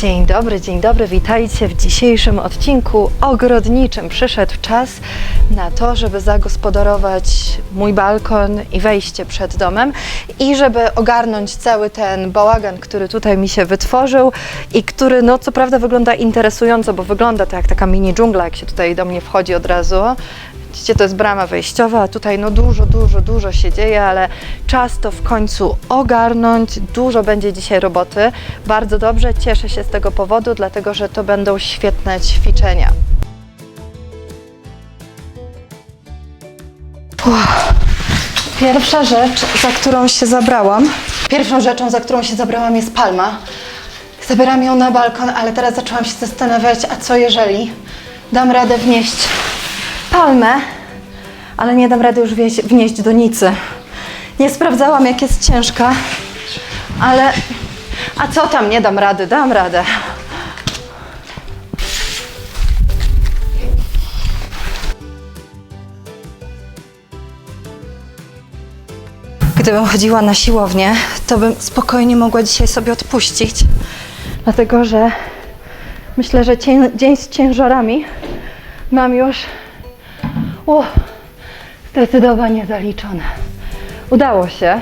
Dzień dobry, dzień dobry, witajcie w dzisiejszym odcinku ogrodniczym. Przyszedł czas na to, żeby zagospodarować mój balkon i wejście przed domem i żeby ogarnąć cały ten bałagan, który tutaj mi się wytworzył i który, no co prawda wygląda interesująco, bo wygląda to jak taka mini dżungla, jak się tutaj do mnie wchodzi od razu. Widzicie, to jest brama wejściowa, a tutaj no dużo, dużo, dużo się dzieje, ale czas to w końcu ogarnąć. Dużo będzie dzisiaj roboty. Bardzo dobrze, cieszę się z tego powodu, dlatego że to będą świetne ćwiczenia. Uff. Pierwsza rzecz, za którą się zabrałam, pierwszą rzeczą, za którą się zabrałam jest palma. Zabieram ją na balkon, ale teraz zaczęłam się zastanawiać, a co jeżeli dam radę wnieść palmę, ale nie dam rady już wieź, wnieść donicy. Nie sprawdzałam, jak jest ciężka, ale a co tam, nie dam rady, dam radę. Gdybym chodziła na siłownię, to bym spokojnie mogła dzisiaj sobie odpuścić, dlatego że myślę, że dzień z ciężarami mam już o, zdecydowanie zaliczone. Udało się.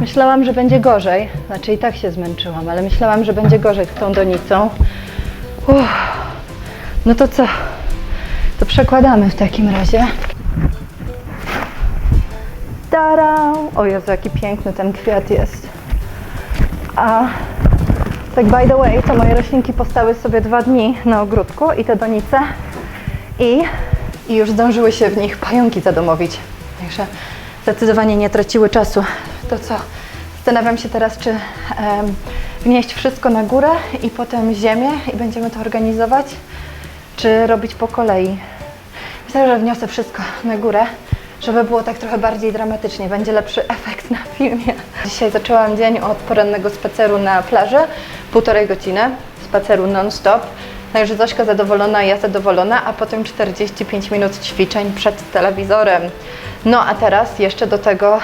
Myślałam, że będzie gorzej. Znaczy i tak się zmęczyłam, ale myślałam, że będzie gorzej z tą donicą. Uff. No to co? To przekładamy w takim razie. Tara! O Jezu, jaki piękny ten kwiat jest. A tak by the way, to moje roślinki postały sobie dwa dni na ogródku i te donice i, i już zdążyły się w nich pająki zadomowić. Także zdecydowanie nie traciły czasu. To co? Zastanawiam się teraz, czy em, wnieść wszystko na górę i potem ziemię i będziemy to organizować, czy robić po kolei. Myślę, że wniosę wszystko na górę, żeby było tak trochę bardziej dramatycznie. Będzie lepszy efekt na filmie. Dzisiaj zaczęłam dzień od porannego spaceru na plaży, półtorej godziny, spaceru non-stop. Także Zośka zadowolona, ja zadowolona, a potem 45 minut ćwiczeń przed telewizorem. No a teraz jeszcze do tego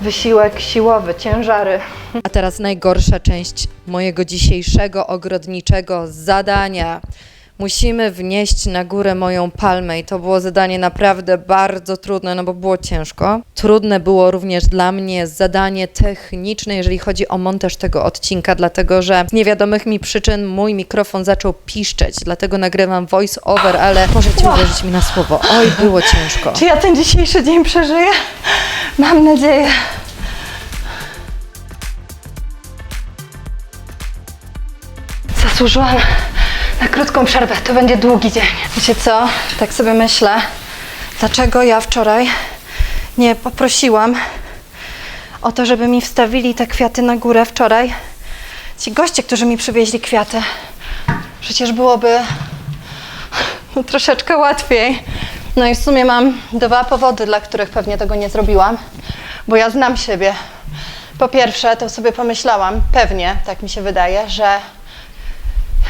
wysiłek siłowy, ciężary. A teraz najgorsza część mojego dzisiejszego ogrodniczego zadania. Musimy wnieść na górę moją palmę i to było zadanie naprawdę bardzo trudne, no bo było ciężko. Trudne było również dla mnie zadanie techniczne, jeżeli chodzi o montaż tego odcinka, dlatego że z niewiadomych mi przyczyn mój mikrofon zaczął piszczeć, dlatego nagrywam voice over, ale możecie uwierzyć mi na słowo. Oj, było ciężko. Czy ja ten dzisiejszy dzień przeżyję? Mam nadzieję. Zasłużyłam na krótką przerwę. To będzie długi dzień. Wiecie co? Tak sobie myślę, dlaczego ja wczoraj nie poprosiłam o to, żeby mi wstawili te kwiaty na górę wczoraj. Ci goście, którzy mi przywieźli kwiaty. Przecież byłoby no, troszeczkę łatwiej. No i w sumie mam dwa powody, dla których pewnie tego nie zrobiłam, bo ja znam siebie. Po pierwsze, to sobie pomyślałam, pewnie, tak mi się wydaje, że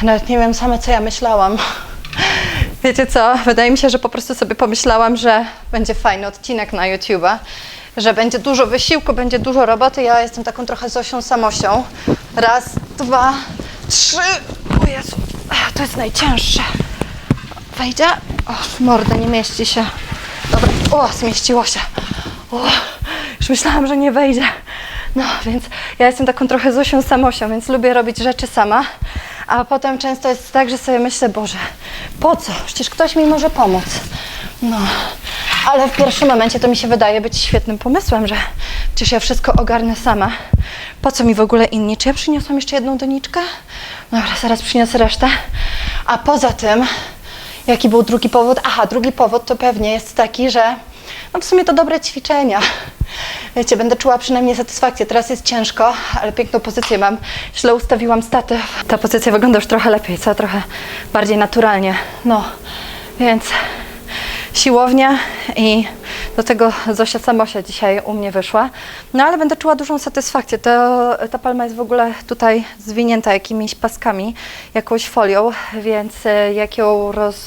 nawet nie wiem same, co ja myślałam. Wiecie co? Wydaje mi się, że po prostu sobie pomyślałam, że będzie fajny odcinek na YouTube'a, że będzie dużo wysiłku, będzie dużo roboty. Ja jestem taką trochę Zosią Samosią. Raz, dwa, trzy. O Jezu, to jest najcięższe. Wejdzie? O, w mordę nie mieści się. Dobra, o, zmieściło się. O, już myślałam, że nie wejdzie. No, więc ja jestem taką trochę Zosią Samosią, więc lubię robić rzeczy sama. A potem często jest tak, że sobie myślę, Boże, po co? Przecież ktoś mi może pomóc. No, ale w pierwszym momencie to mi się wydaje być świetnym pomysłem, że przecież ja wszystko ogarnę sama. Po co mi w ogóle inni? Czy ja przyniosłam jeszcze jedną doniczkę? Dobra, zaraz przyniosę resztę. A poza tym, Jaki był drugi powód? Aha, drugi powód to pewnie jest taki, że no w sumie to dobre ćwiczenia. Wiecie, będę czuła przynajmniej satysfakcję. Teraz jest ciężko, ale piękną pozycję mam. Źle ustawiłam statyw. Ta pozycja wygląda już trochę lepiej, co? Trochę bardziej naturalnie. No, więc siłownia i do tego Zosia Samosia dzisiaj u mnie wyszła. No ale będę czuła dużą satysfakcję. To, ta palma jest w ogóle tutaj zwinięta jakimiś paskami, jakąś folią, więc e, jak ją roz,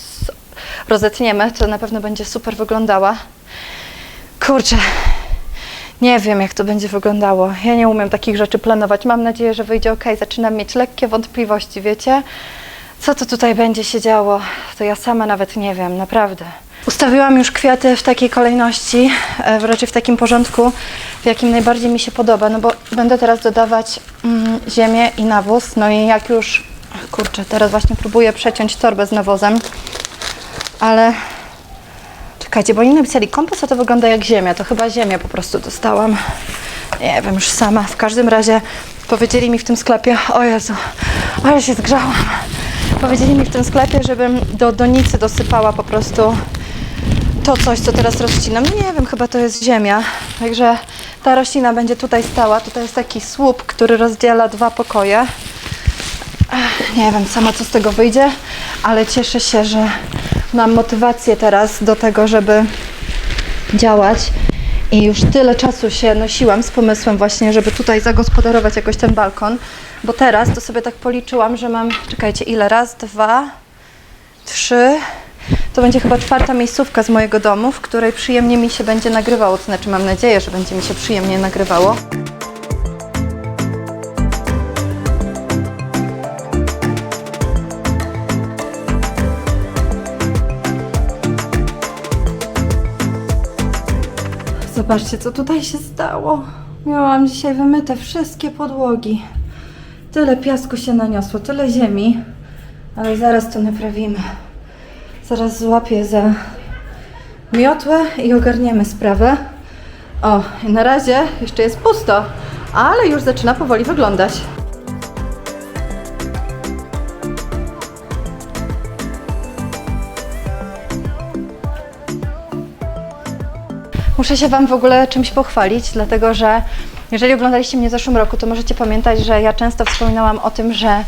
rozetniemy, to na pewno będzie super wyglądała. Kurczę, Nie wiem, jak to będzie wyglądało. Ja nie umiem takich rzeczy planować. Mam nadzieję, że wyjdzie ok. Zaczynam mieć lekkie wątpliwości, wiecie? Co to tutaj będzie się działo? To ja sama nawet nie wiem, naprawdę. Ustawiłam już kwiaty w takiej kolejności, e, raczej w takim porządku, w jakim najbardziej mi się podoba, no bo będę teraz dodawać mm, ziemię i nawóz. No i jak już, kurczę, teraz właśnie próbuję przeciąć torbę z nawozem, ale Czekajcie, bo oni napisali kompost, a to wygląda jak ziemia. To chyba ziemię po prostu dostałam. Nie wiem, już sama. W każdym razie powiedzieli mi w tym sklepie, o Jezu, ale się zgrzałam. Powiedzieli mi w tym sklepie, żebym do donicy dosypała po prostu to coś, co teraz rozcinam. No nie wiem, chyba to jest ziemia. Także ta roślina będzie tutaj stała. Tutaj jest taki słup, który rozdziela dwa pokoje. Nie wiem sama, co z tego wyjdzie, ale cieszę się, że mam motywację teraz do tego, żeby działać. I już tyle czasu się nosiłam z pomysłem właśnie, żeby tutaj zagospodarować jakoś ten balkon, bo teraz to sobie tak policzyłam, że mam, czekajcie, ile? Raz, dwa, trzy. To będzie chyba czwarta miejscówka z mojego domu, w której przyjemnie mi się będzie nagrywało. To znaczy, mam nadzieję, że będzie mi się przyjemnie nagrywało. Zobaczcie, co tutaj się stało. Miałam dzisiaj wymyte wszystkie podłogi. Tyle piasku się naniosło, tyle ziemi, ale zaraz to naprawimy. Zaraz złapię za miotłę i ogarniemy sprawę. O, i na razie jeszcze jest pusto, ale już zaczyna powoli wyglądać. Muszę się Wam w ogóle czymś pochwalić, dlatego że jeżeli oglądaliście mnie w zeszłym roku, to możecie pamiętać, że ja często wspominałam o tym, że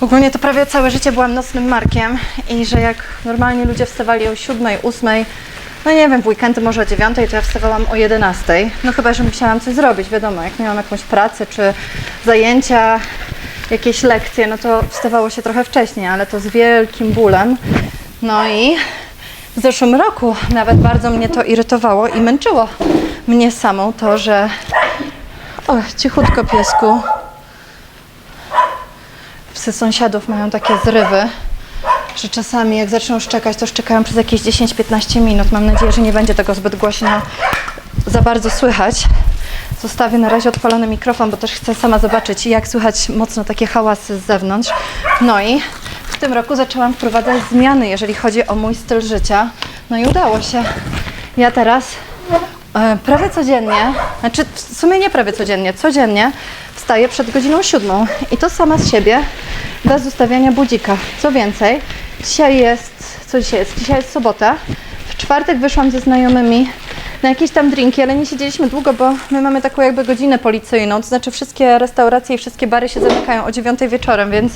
ogólnie to prawie całe życie byłam nocnym markiem i że jak normalnie ludzie wstawali o 7, 8, no nie wiem, w weekendy może o 9, to ja wstawałam o 11. No chyba, że musiałam coś zrobić, wiadomo, jak miałam jakąś pracę czy zajęcia, jakieś lekcje, no to wstawało się trochę wcześniej, ale to z wielkim bólem. No i w zeszłym roku nawet bardzo mnie to irytowało i męczyło mnie samą to, że. O, cichutko piesku. Psy sąsiadów mają takie zrywy, że czasami jak zaczną szczekać, to szczekają przez jakieś 10-15 minut. Mam nadzieję, że nie będzie tego zbyt głośno za bardzo słychać. Zostawię na razie odpalony mikrofon, bo też chcę sama zobaczyć, jak słychać mocno takie hałasy z zewnątrz. No i w tym roku zaczęłam wprowadzać zmiany, jeżeli chodzi o mój styl życia. No i udało się. Ja teraz e, prawie codziennie, znaczy w sumie nie prawie codziennie, codziennie wstaję przed godziną siódmą i to sama z siebie, bez ustawiania budzika. Co więcej, dzisiaj jest, co dzisiaj jest? Dzisiaj jest sobota. W czwartek wyszłam ze znajomymi na jakieś tam drinki, ale nie siedzieliśmy długo, bo my mamy taką jakby godzinę policyjną, to znaczy wszystkie restauracje i wszystkie bary się zamykają o dziewiątej wieczorem, więc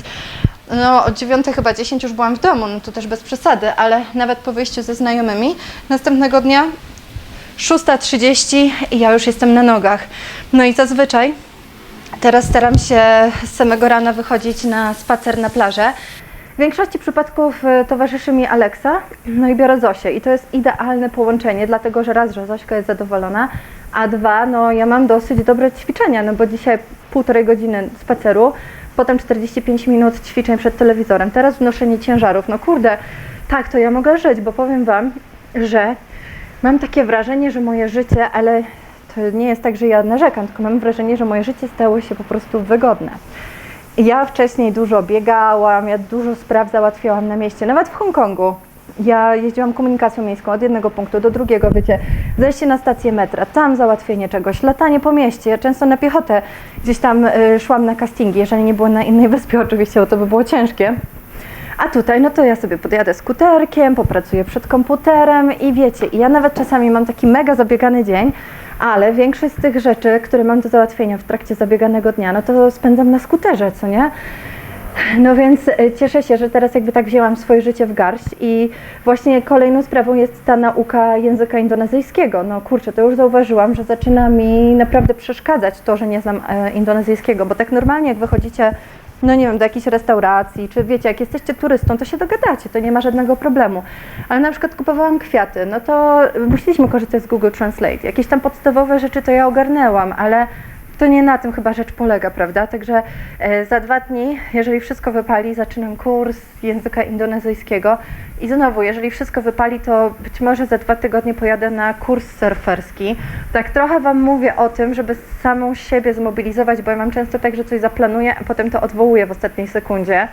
no od dziewiątej chyba 10 już byłam w domu, no to też bez przesady, ale nawet po wyjściu ze znajomymi następnego dnia 6.30 i ja już jestem na nogach. No i zazwyczaj teraz staram się z samego rana wychodzić na spacer na plażę. W większości przypadków e, towarzyszy mi Aleksa, no i biorę Zosię i to jest idealne połączenie, dlatego że raz, że Zośka jest zadowolona, a dwa, no ja mam dosyć dobre ćwiczenia, no bo dzisiaj półtorej godziny spaceru, potem 45 minut ćwiczeń przed telewizorem, teraz wnoszenie ciężarów, no kurde, tak, to ja mogę żyć, bo powiem Wam, że mam takie wrażenie, że moje życie, ale to nie jest tak, że ja narzekam, tylko mam wrażenie, że moje życie stało się po prostu wygodne. Ja wcześniej dużo biegałam, ja dużo spraw załatwiałam na mieście, nawet w Hongkongu. Ja jeździłam komunikacją miejską od jednego punktu do drugiego, wiecie, zejście na stację metra, tam załatwienie czegoś, latanie po mieście. Ja często na piechotę gdzieś tam y, szłam na castingi, jeżeli nie było na innej wyspie oczywiście, bo to by było ciężkie. A tutaj, no to ja sobie podjadę skuterkiem, popracuję przed komputerem i wiecie, ja nawet czasami mam taki mega zabiegany dzień, ale większość z tych rzeczy, które mam do załatwienia w trakcie zabieganego dnia, no to spędzam na skuterze, co nie? No więc e, cieszę się, że teraz jakby tak wzięłam swoje życie w garść i właśnie kolejną sprawą jest ta nauka języka indonezyjskiego. No kurczę, to już zauważyłam, że zaczyna mi naprawdę przeszkadzać to, że nie znam e, indonezyjskiego, bo tak normalnie jak wychodzicie no nie wiem, do jakiejś restauracji, czy wiecie, jak jesteście turystą, to się dogadacie, to nie ma żadnego problemu. Ale na przykład kupowałam kwiaty, no to musieliśmy korzystać z Google Translate. Jakieś tam podstawowe rzeczy to ja ogarnęłam, ale to nie na tym chyba rzecz polega, prawda? Także e, za dwa dni, jeżeli wszystko wypali, zaczynam kurs języka indonezyjskiego i znowu, jeżeli wszystko wypali, to być może za dwa tygodnie pojadę na kurs surferski. Tak trochę Wam mówię o tym, żeby samą siebie zmobilizować, bo ja mam często tak, że coś zaplanuję, a potem to odwołuję w ostatniej sekundzie.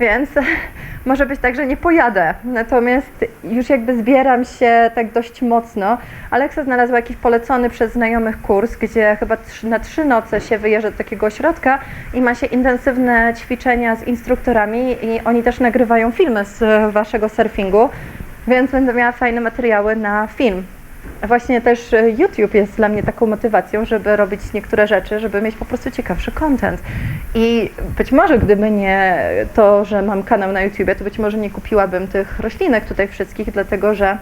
Więc może być tak, że nie pojadę. Natomiast już jakby zbieram się tak dość mocno. Aleksa znalazła jakiś polecony przez znajomych kurs, gdzie chyba na trzy noce się wyjeżdża do takiego ośrodka i ma się intensywne ćwiczenia z instruktorami i oni też nagrywają filmy z waszego surfingu, więc będę miała fajne materiały na film. Właśnie też e, YouTube jest dla mnie taką motywacją, żeby robić niektóre rzeczy, żeby mieć po prostu ciekawszy content. I być może gdyby nie to, że mam kanał na YouTubie, to być może nie kupiłabym tych roślinek tutaj wszystkich, dlatego że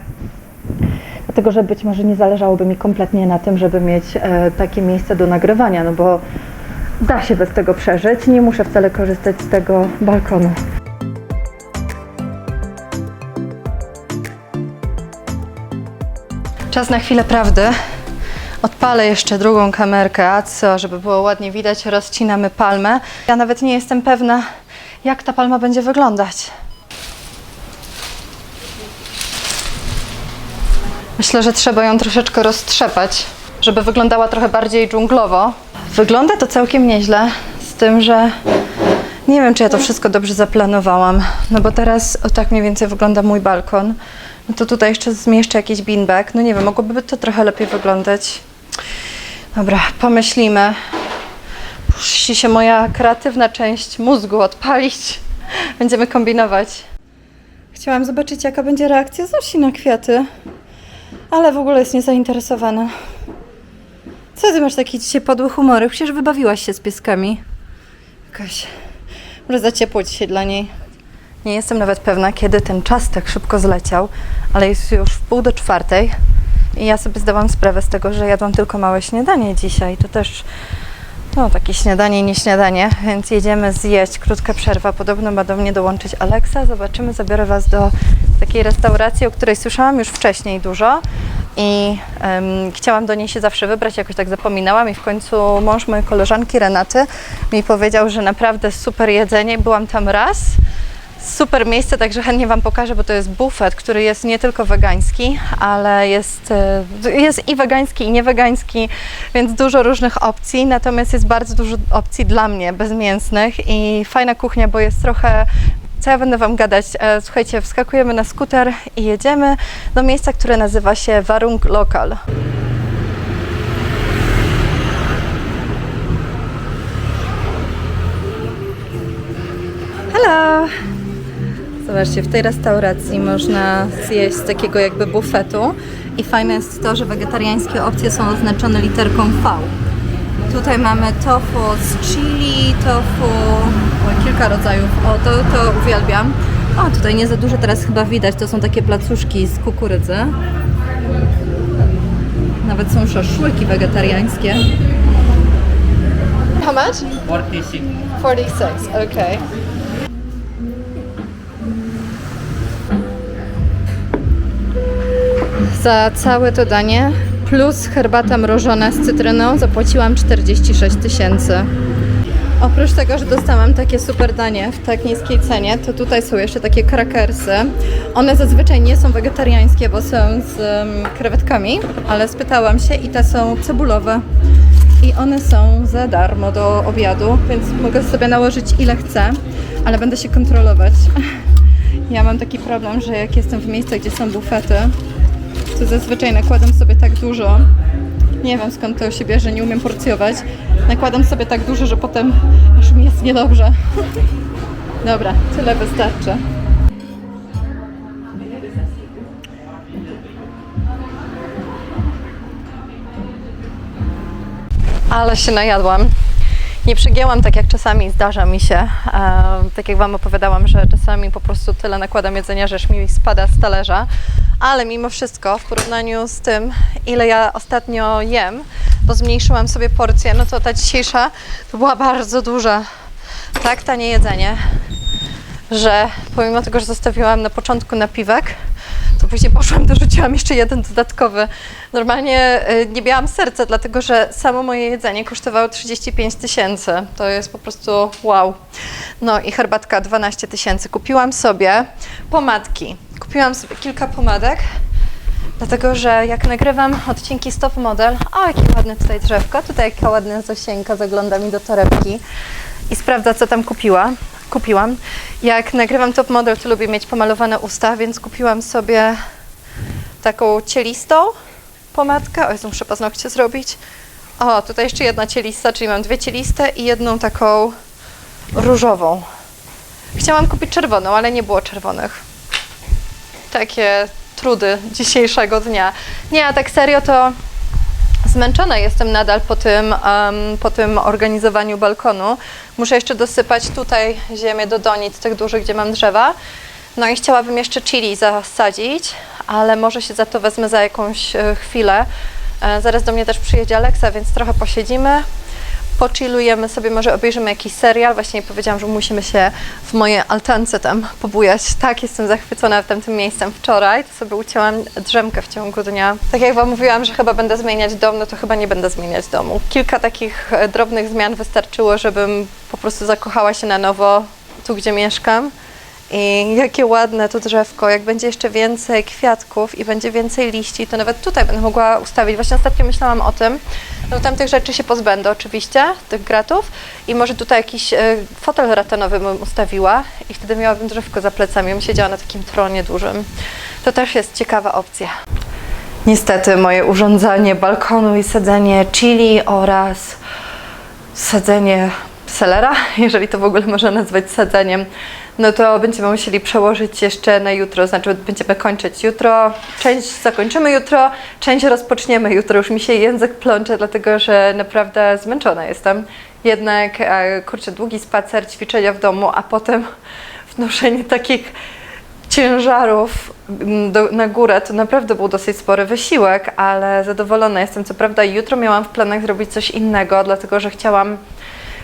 dlatego że być może nie zależałoby mi kompletnie na tym, żeby mieć e, takie miejsce do nagrywania, no bo da się bez tego przeżyć, nie muszę wcale korzystać z tego balkonu. Czas na chwilę prawdy. Odpalę jeszcze drugą kamerkę, co, żeby było ładnie widać, rozcinamy palmę. Ja nawet nie jestem pewna, jak ta palma będzie wyglądać. Myślę, że trzeba ją troszeczkę roztrzepać, żeby wyglądała trochę bardziej dżunglowo. Wygląda to całkiem nieźle, z tym, że nie wiem, czy ja to wszystko dobrze zaplanowałam. No bo teraz o tak mniej więcej wygląda mój balkon. No to tutaj jeszcze zmieszczę jakiś beanbag. No nie wiem, mogłoby to trochę lepiej wyglądać. Dobra, pomyślimy. Musi się moja kreatywna część mózgu odpalić. Będziemy kombinować. Chciałam zobaczyć, jaka będzie reakcja Zosi na kwiaty, ale w ogóle jest niezainteresowana. Co ty masz taki dzisiaj podły humory? Przecież wybawiłaś się z pieskami. Jakaś... Może za ciepło dzisiaj dla niej. Nie jestem nawet pewna, kiedy ten czas tak szybko zleciał, ale jest już w pół do czwartej i ja sobie zdałam sprawę z tego, że jadłam tylko małe śniadanie dzisiaj. To też no, takie śniadanie nie śniadanie, więc jedziemy zjeść. Krótka przerwa. Podobno ma do mnie dołączyć Aleksa. Zobaczymy, zabiorę Was do takiej restauracji, o której słyszałam już wcześniej dużo i em, chciałam do niej się zawsze wybrać, jakoś tak zapominałam i w końcu mąż mojej koleżanki Renaty mi powiedział, że naprawdę super jedzenie. Byłam tam raz. Super miejsce, także chętnie Wam pokażę, bo to jest bufet, który jest nie tylko wegański, ale jest, e, jest i wegański, i niewegański, więc dużo różnych opcji. Natomiast jest bardzo dużo opcji dla mnie, bezmięsnych i fajna kuchnia, bo jest trochę. Co ja będę Wam gadać? E, Słuchajcie, wskakujemy na skuter i jedziemy do miejsca, które nazywa się Warung Lokal. Hello! Zobaczcie, w tej restauracji można zjeść z takiego jakby bufetu i fajne jest to, że wegetariańskie opcje są oznaczone literką V. Tutaj mamy tofu z chili, tofu, o, kilka rodzajów, o to, to uwielbiam. O, tutaj nie za dużo teraz chyba widać, to są takie placuszki z kukurydzy. Nawet są szaszłyki wegetariańskie. How much? 46. 46, okay. Za całe to danie plus herbata mrożona z cytryną zapłaciłam 46 tysięcy. Oprócz tego, że dostałam takie super danie w tak niskiej cenie, to tutaj są jeszcze takie krakersy. One zazwyczaj nie są wegetariańskie, bo są z em, krewetkami, ale spytałam się i te są cebulowe. I one są za darmo do obiadu, więc mogę sobie nałożyć ile chcę, ale będę się kontrolować. Ja mam taki problem, że jak jestem w miejscach, gdzie są bufety, to zazwyczaj nakładam sobie tak dużo. Nie wiem skąd to się bierze, nie umiem porcjować. Nakładam sobie tak dużo, że potem aż mi jest niedobrze. Dobra, tyle wystarczy. Ale się najadłam. Nie przegięłam tak jak czasami zdarza mi się. Tak jak Wam opowiadałam, że czasami po prostu tyle nakładam jedzenia, że mi spada z talerza. Ale mimo wszystko, w porównaniu z tym, ile ja ostatnio jem, bo zmniejszyłam sobie porcję, no to ta dzisiejsza to była bardzo duża. tak tanie jedzenie, że pomimo tego, że zostawiłam na początku napiwek, to później poszłam, dorzuciłam jeszcze jeden dodatkowy. Normalnie y, nie miałam serca, dlatego że samo moje jedzenie kosztowało 35 tysięcy. To jest po prostu wow. No i herbatka 12 tysięcy. Kupiłam sobie pomadki. Kupiłam sobie kilka pomadek, dlatego że jak nagrywam odcinki Stop Model, o jakie ładne tutaj drzewko, tutaj jaka ładna Zosieńka zagląda mi do torebki i sprawdza, co tam kupiła. Kupiłam. Jak nagrywam top model, to lubię mieć pomalowane usta, więc kupiłam sobie taką cielistą pomadkę. O, Jezu, muszę paznokcie zrobić. O, tutaj jeszcze jedna cielista, czyli mam dwie cieliste i jedną taką różową. Chciałam kupić czerwoną, ale nie było czerwonych. Takie trudy dzisiejszego dnia. Nie, a tak serio to Zmęczona jestem nadal po tym, em, po tym organizowaniu balkonu. Muszę jeszcze dosypać tutaj ziemię do donic, tych dużych, gdzie mam drzewa. No i chciałabym jeszcze chili zasadzić, ale może się za to wezmę za jakąś e, chwilę. E, zaraz do mnie też przyjedzie Alexa, więc trochę posiedzimy. Pochillujemy sobie, może obejrzymy jakiś serial. Właśnie powiedziałam, że musimy się w mojej altance tam pobujać. Tak, jestem zachwycona tamtym miejscem wczoraj. To sobie ucięłam drzemkę w ciągu dnia. Tak jak Wam mówiłam, że chyba będę zmieniać dom, no to chyba nie będę zmieniać domu. Kilka takich e, drobnych zmian wystarczyło, żebym po prostu zakochała się na nowo tu, gdzie mieszkam. I jakie ładne to drzewko. Jak będzie jeszcze więcej kwiatków i będzie więcej liści, to nawet tutaj będę mogła ustawić. Właśnie ostatnio myślałam o tym. No tamtych rzeczy się pozbędę oczywiście, tych gratów. I może tutaj jakiś e, fotel ratanowy bym ustawiła i wtedy miałabym drzewko za plecami. Bym siedziała na takim tronie dużym. To też jest ciekawa opcja. Niestety moje urządzanie balkonu i sadzenie chili oraz sadzenie selera, jeżeli to w ogóle można nazwać sadzeniem, no to będziemy musieli przełożyć jeszcze na jutro, znaczy będziemy kończyć jutro, część zakończymy jutro, część rozpoczniemy jutro. Już mi się język plącze, dlatego że naprawdę zmęczona jestem. Jednak, e, kurczę, długi spacer, ćwiczenia w domu, a potem wnoszenie takich ciężarów mm, do, na górę to naprawdę był dosyć spory wysiłek, ale zadowolona jestem. Co prawda jutro miałam w planach zrobić coś innego, dlatego że chciałam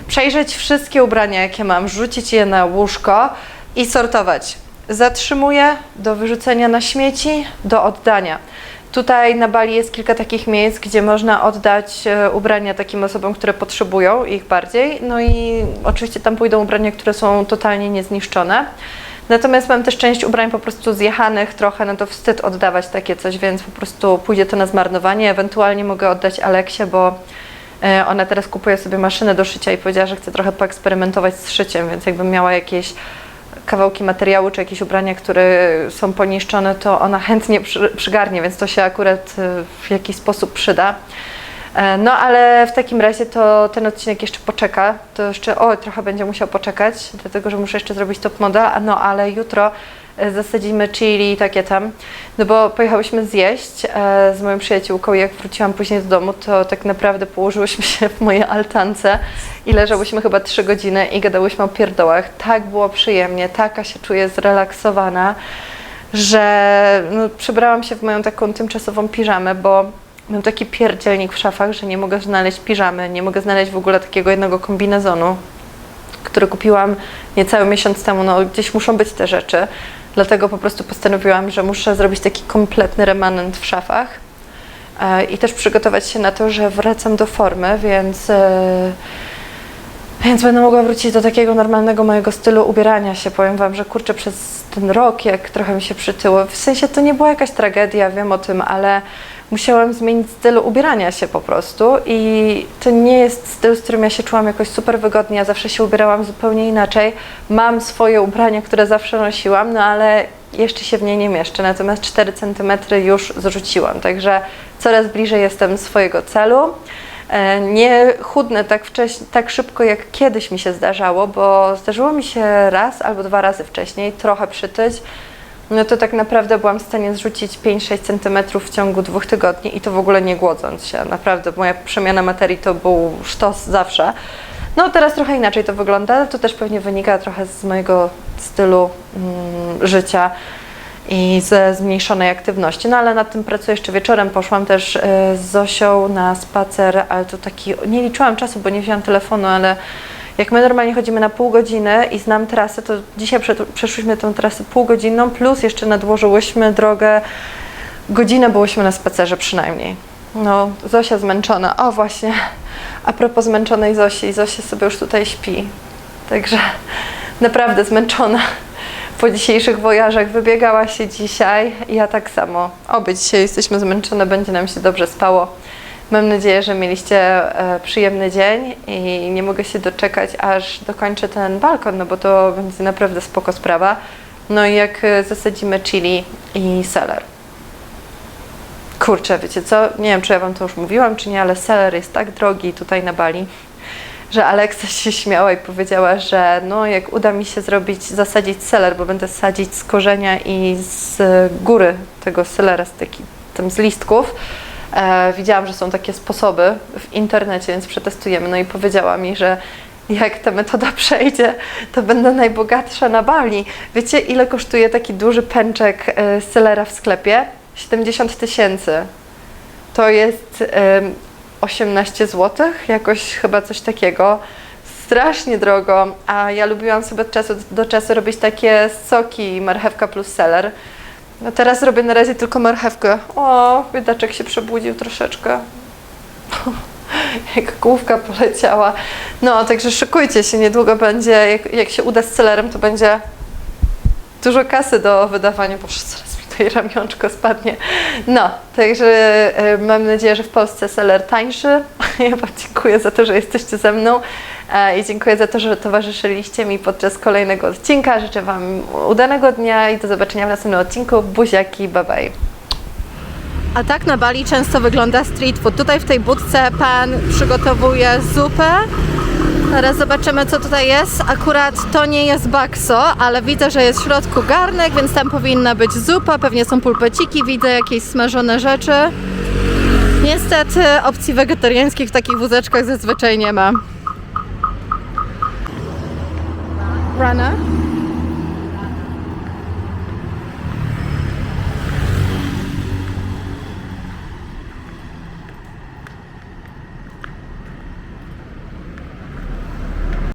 przejrzeć wszystkie ubrania, jakie mam, rzucić je na łóżko i sortować. Zatrzymuję do wyrzucenia na śmieci, do oddania. Tutaj na Bali jest kilka takich miejsc, gdzie można oddać e, ubrania takim osobom, które potrzebują ich bardziej. No i oczywiście tam pójdą ubrania, które są totalnie niezniszczone. Natomiast mam też część ubrań po prostu zjechanych trochę, no to wstyd oddawać takie coś, więc po prostu pójdzie to na zmarnowanie. Ewentualnie mogę oddać Aleksie, bo ona teraz kupuje sobie maszynę do szycia i powiedziała, że chce trochę poeksperymentować z szyciem, więc jakbym miała jakieś kawałki materiału czy jakieś ubrania, które są poniszczone, to ona chętnie przy, przygarnie, więc to się akurat e, w jakiś sposób przyda. E, No ale w takim razie to ten odcinek jeszcze poczeka. To jeszcze, o, trochę będzie musiał poczekać, dlatego że muszę jeszcze zrobić top model. A No ale jutro e, zasadzimy chili i takie tam. No bo pojechałyśmy zjeść e, z moją przyjaciółką i jak wróciłam później do domu, to tak naprawdę położyłyśmy się w mojej altance i leżałyśmy chyba trzy godziny i gadałyśmy o pierdołach. Tak było przyjemnie, taka się czuję zrelaksowana, że no, przebrałam się w moją taką tymczasową piżamę, bo Mam taki pierdzielnik w szafach, że nie mogę znaleźć piżamy, nie mogę znaleźć w ogóle takiego jednego kombinezonu, który kupiłam niecały miesiąc temu. No, gdzieś muszą być te rzeczy. Dlatego po prostu postanowiłam, że muszę zrobić taki kompletny remanent w szafach e, i też przygotować się na to, że wracam do formy, więc, e, więc będę mogła wrócić do takiego normalnego mojego stylu ubierania się. Powiem Wam, że kurczę, przez ten rok, jak trochę mi się przytyło, w sensie to nie była jakaś tragedia, wiem o tym, ale musiałam zmienić styl ubierania się po prostu i to nie jest styl, z którym ja się czułam jakoś super wygodnie, ja zawsze się ubierałam zupełnie inaczej. Mam swoje ubrania, które zawsze nosiłam, no ale jeszcze się w nie nie mieszczę, natomiast 4 cm już zrzuciłam, także coraz bliżej jestem swojego celu. E, Nie chudnę tak, wcześ- tak szybko, jak kiedyś mi się zdarzało, bo zdarzyło mi się raz albo dwa razy wcześniej trochę przytyć. No to tak naprawdę byłam w stanie zrzucić 5-6 cm w ciągu dwóch tygodni i to w ogóle nie głodząc się. Naprawdę moja przemiana materii to był sztos zawsze. No teraz trochę inaczej to wygląda, to też pewnie wynika trochę z mojego stylu mm, życia i ze zmniejszonej aktywności. No ale nad tym pracuję jeszcze wieczorem. Poszłam też e, z Zosią na spacer, ale to taki, nie liczyłam czasu, bo nie wzięłam telefonu, ale Jak my normalnie chodzimy na pół godziny i znam trasę, to dzisiaj prze- przeszłyśmy tę trasę półgodzinną, plus jeszcze nadłożyłyśmy drogę, godzinę byłyśmy na spacerze przynajmniej. No, Zosia zmęczona. O właśnie, a propos zmęczonej Zosi, Zosia sobie już tutaj śpi. Także naprawdę zmęczona po dzisiejszych wojażach. Wybiegała się dzisiaj. Ja tak samo. Obie dzisiaj jesteśmy zmęczone, będzie nam się dobrze spało. Mam nadzieję, że mieliście e, przyjemny dzień i nie mogę się doczekać, aż dokończę ten balkon, no bo to będzie naprawdę spoko sprawa. No i jak e, zasadzimy chili i seler. Kurczę, wiecie co? Nie wiem, czy ja Wam to już mówiłam, czy nie, ale seler jest tak drogi tutaj na Bali, że Aleksa się śmiała i powiedziała, że no jak uda mi się zrobić, zasadzić seler, bo będę sadzić z korzenia i z góry tego selera, z taki, tam z listków. E, widziałam, że są takie sposoby w internecie, więc przetestujemy. No i powiedziała mi, że jak ta metoda przejdzie, to będę najbogatsza na Bali. Wiecie, ile kosztuje taki duży pęczek e, selera w sklepie? 70 tysięcy. To jest em, 18 zł, jakoś chyba coś takiego. Strasznie drogo, a ja lubiłam sobie od czasu do czasu robić takie soki marchewka plus seler. No teraz robię na razie tylko marchewkę. O, biedaczek się przebudził troszeczkę. Jak główka poleciała. No, także szykujcie się, niedługo będzie, jak, jak się uda z celerem, to będzie dużo kasy do wydawania. Boże, tutaj ramionczko spadnie. No, także e, mam nadzieję, że w Polsce seller tańszy. Ja Wam dziękuję za to, że jesteście ze mną e, i dziękuję za to, że towarzyszyliście mi podczas kolejnego odcinka. Życzę Wam udanego dnia i do zobaczenia w następnym odcinku. Buziaki, bye bye. A tak na Bali często wygląda street food. Tutaj w tej budce pan przygotowuje zupę. Teraz zobaczymy, co tutaj jest. Akurat to nie jest bakso, ale widzę, że jest w środku garnek, więc tam powinna być zupa. Pewnie są pulpeciki, widzę jakieś smażone rzeczy. Niestety opcji wegetariańskich w takich wózeczkach zazwyczaj nie ma. Rana?